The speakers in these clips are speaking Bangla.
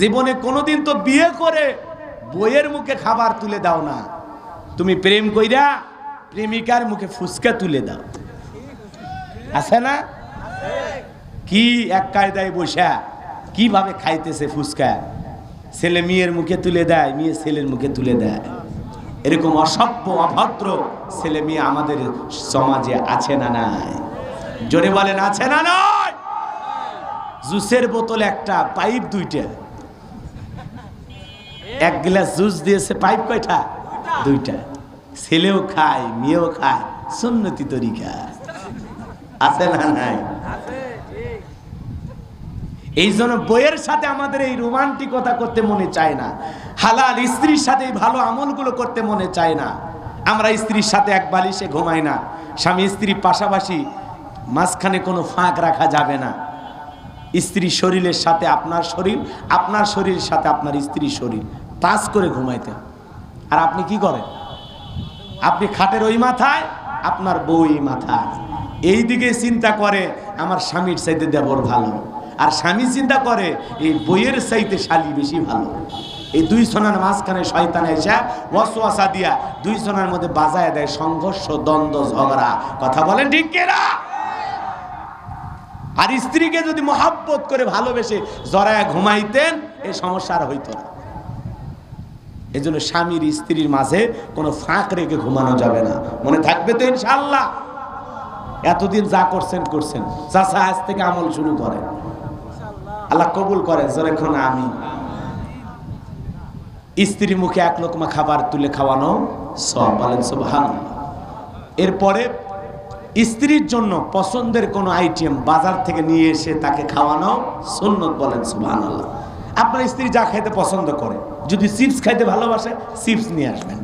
জীবনে কোনোদিন তো বিয়ে করে বইয়ের মুখে খাবার তুলে দাও না। তুমি প্রেম কইরা প্রেমিকার মুখে ফুসকা তুলে দাও। আছে না? কি এক কায়দায় বসা, কীভাবে খাইতেছে ফুসকা? ছেলে মেয়ের মুখে তুলে দেয়, মেয়ে ছেলের মুখে তুলে দেয়। এরকম অসভ্য, অভদ্র ছেলে মেয়ে আমাদের সমাজে আছে না নাই? জোরে বলেন, আছে না নয় জুসের বোতল একটা, পাইপ দুইটা। এক গ্লাস জুস দিয়েছে পাইপ কয়টা? দুইটা। ছেলেও খায় মেয়েও খায় সুন্নতি তরিকা। আছে না নাই? এই জন্য বইয়ের সাথে আমাদের এই রোমান্টিকতা করতে মনে চায় না। হালাল স্ত্রীর সাথে এই ভালো আমলগুলো করতে মনে চায় না। আমরা স্ত্রীর সাথে এক বালিশে ঘুমাই না। স্বামী স্ত্রী পাশাপাশি মাঝখানে কোনো ফাঁক রাখা যাবে না। স্ত্রী শরীরের সাথে আপনার শরীর আপনার শরীরের সাথে আপনার স্ত্রীর শরীর। টাচ করে ঘুমাইতেন আর আপনি কি করেন? আপনি খাটের ওই মাথায়, আপনার বউ এই মাথায়। এই দিকে চিন্তা করে, আমার স্বামীর চাইতে দেবর ভালো। আর স্বামী চিন্তা করে, এই বইয়ের চাইতে শালি বেশি ভালো। এই দুই সোনার মাঝখানে শয়তান এসে ওয়াসওয়াসা দিয়া দুই সোনার মধ্যে বাজায় দেয় সংঘর্ষ, দ্বন্দ্ব, ঝগড়া। কথা বলেন ঠিক কেনা? আর স্ত্রীকে যদি মহাব্বত করে ভালোবেসে জড়ায় ঘুমাইতেন এই সমস্যা আর হইতো না। এই জন্য স্বামীর স্ত্রীর মাঝে কোনো ফাঁক রেখে ঘুমানো যাবে না। মনে থাকবে তো ইনশাল্লাহ এতদিন যা করছেন করছেন। চাষা আজ থেকে আমল শুরু করেন। আল্লাহ কবুল করেন যখন আমি স্ত্রী মুখে এক লোকমা খাবার তুলে খাওয়ানো সব বলেন সুবহান এরপরে স্ত্রীর জন্য পছন্দের কোনো আইটেম বাজার থেকে নিয়ে এসে তাকে খাওয়ানো সুন্নত, বলেন আল্লাহ আপনার স্ত্রী যা খাইতে পছন্দ করে। যদি চিপস খাইতে ভালোবাসে, চিপস নিয়ে আসবেন।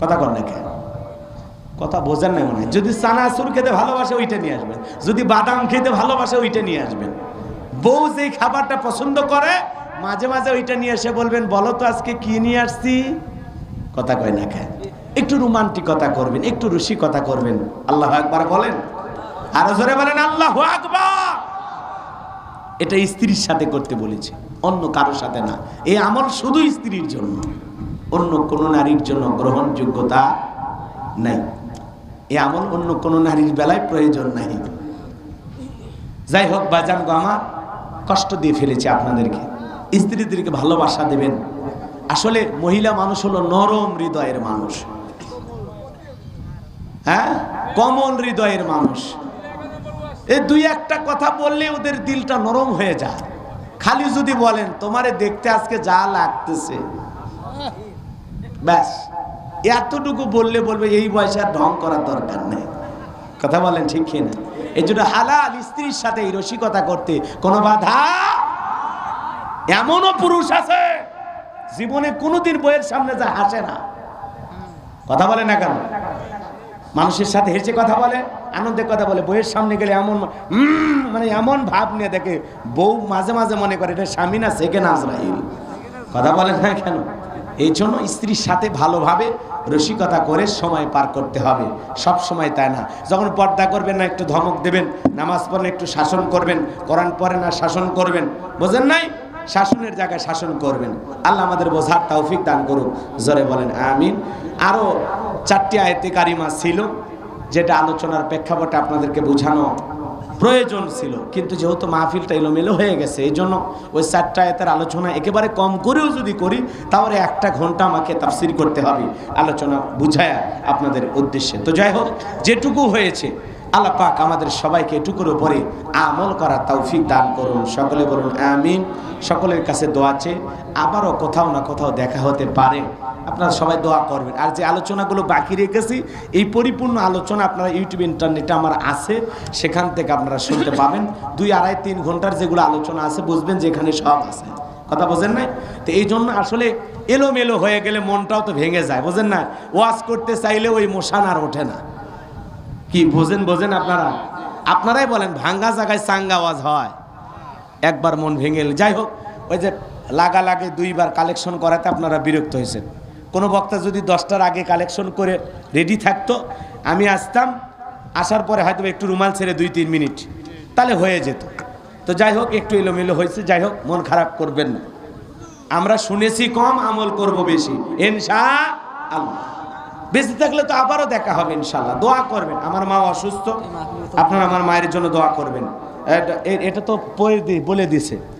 কথা কর না কথা বোঝেন না মনে যদি চানাচুর খেতে ভালোবাসে, ওইটা নিয়ে আসবেন। যদি বাদাম খেতে ভালোবাসে, ওইটা নিয়ে আসবেন। বউ যেই খাবারটা পছন্দ করে, মাঝে মাঝে ওইটা নিয়ে এসে বলবেন, বলো তো আজকে কি নিয়ে আসছি? কথা কয় না খায় একটু রোমান্টিকতা করবেন, একটু রসিকতা করবেন। আল্লাহ একবার বলেন? আরও জোরে বলেন, আল্লাহ আকবার! এটা স্ত্রীর সাথে করতে বলেছে, অন্য কারোর সাথে না। এই আমল শুধু স্ত্রীর জন্য, অন্য কোনো নারীর জন্য গ্রহণযোগ্যতা নাই। এ আমল অন্য কোনো নারীর বেলায় প্রয়োজন নাই। যাই হোক বাজান গো আমার, কষ্ট দিয়ে ফেলেছে আপনাদেরকে। স্ত্রীদেরকে ভালোবাসা দেবেন। আসলে মহিলা মানুষ হলো নরম হৃদয়ের মানুষ। হ্যাঁ? কমল হৃদয়ের মানুষ। এই দুই একটা কথা বললে ওদের দিলটা নরম হয়ে যায়। খালি যদি বলেন, তোমারে দেখতে আজকে যা লাগতেছে। ব্যাস। এতটুকু বললে বলবে, এই বয়সে আর ঢং করার দরকার নেই। কথা বলেন ঠিক না এই জন্য হালাল স্ত্রীর সাথে এই রসিকতা করতে কোনো বাধা এমনও পুরুষ আছে, জীবনে কোনোদিন বইয়ের সামনে যা হাসে না। কথা বলে না কেন? মানুষের সাথে হেসে কথা বলে। আনন্দের কথা বলে, বইয়ের সামনে গেলে এমন মানে এমন ভাব নিয়ে দেখে বউ মাঝে মাঝে মনে করে, এটা স্বামী না সেকে না আজরাইল? কথা বলেন না কেন? এই জন্য স্ত্রীর সাথে ভালোভাবে রসিকতা করে সময় পার করতে হবে। সব সময় তাই না। যখন পর্দা করবেন না, একটু ধমক দেবেন, নামাজ পড়লে একটু শাসন করবেন, কোরআন পরে না শাসন করবেন, বোঝেন নাই? শাসনের জায়গায় শাসন করবেন। আল্লাহ আমাদের বোঝার তৌফিক দান করুক। জোরে বলেন, আমিন। আরও চারটি আয়তে কারিমা ছিল। যেটা আলোচনার প্রেক্ষাপটে আপনাদেরকে বোঝানো প্রয়োজন ছিল। কিন্তু যেহেতু মাহফিলটা এলোমেলো হয়ে গেছে এই জন্য ওই চারটা আয়তের আলোচনা একেবারে কম করেও যদি করি, তাহলে একটা ঘণ্টা আমাকে তাফসির করতে হবে, আলোচনা বুঝায়া আপনাদের উদ্দেশ্যে। তো যাই হোক, যেটুকু হয়েছে, আল্লাহ পাক আমাদের সবাইকে এটুকুর উপরে আমল করার তৌফিক দান করুন। সকলে বলুন, আমিন। সকলের কাছে দোয়াচে আবারও কোথাও না কোথাও দেখা হতে পারে। আপনারা সবাই দোয়া করবেন। আর যে আলোচনাগুলো বাকি রেখেছি, এই পরিপূর্ণ আলোচনা আপনারা ইউটিউব, ইন্টারনেটে আমার আছে। সেখান থেকে আপনারা শুনতে পাবেন। দুই আড়াই তিন ঘণ্টার যেগুলো আলোচনা আছে, বুঝবেন যে এখানে সব আছে। কথা বোঝেন নাই? তো এই জন্য আসলে এলোমেলো হয়ে গেলে মনটাও তো ভেঙে যায়, বোঝেন না ওয়াজ করতে চাইলে ওই মোশান আর ওঠে না। কি বোঝেন বোঝেন আপনারা? আপনারাই বলেন, ভাঙ্গা জায়গায় চাঙ্গা ওয়াজ হয়। একবার মন ভেঙে যাই হোক, ওই যে লাগা লাগে দুইবার কালেকশন করাতে আপনারা বিরক্ত হয়েছেন। কোনো বক্তা যদি দশটার আগে কালেকশন করে রেডি থাকতো, আমি আসতাম, আসার পরে হয়তো একটু রুমাল ছেড়ে দুই, তিন মিনিট, তাহলে হয়ে যেত। তো যাই হোক, একটু এলোমেলো হয়েছে, যাই হোক, মন খারাপ করবেন না। আমরা শুনেছি কম, আমল করব বেশি। ইনশা আল্লাহ বেঁচে থাকলে তো আবারও দেখা হবে ইনশাল্লাহ দোয়া করবেন। আমার মা অসুস্থ, আপনারা আমার মায়ের জন্য দোয়া করবেন। এটা- তো বলে দিছে।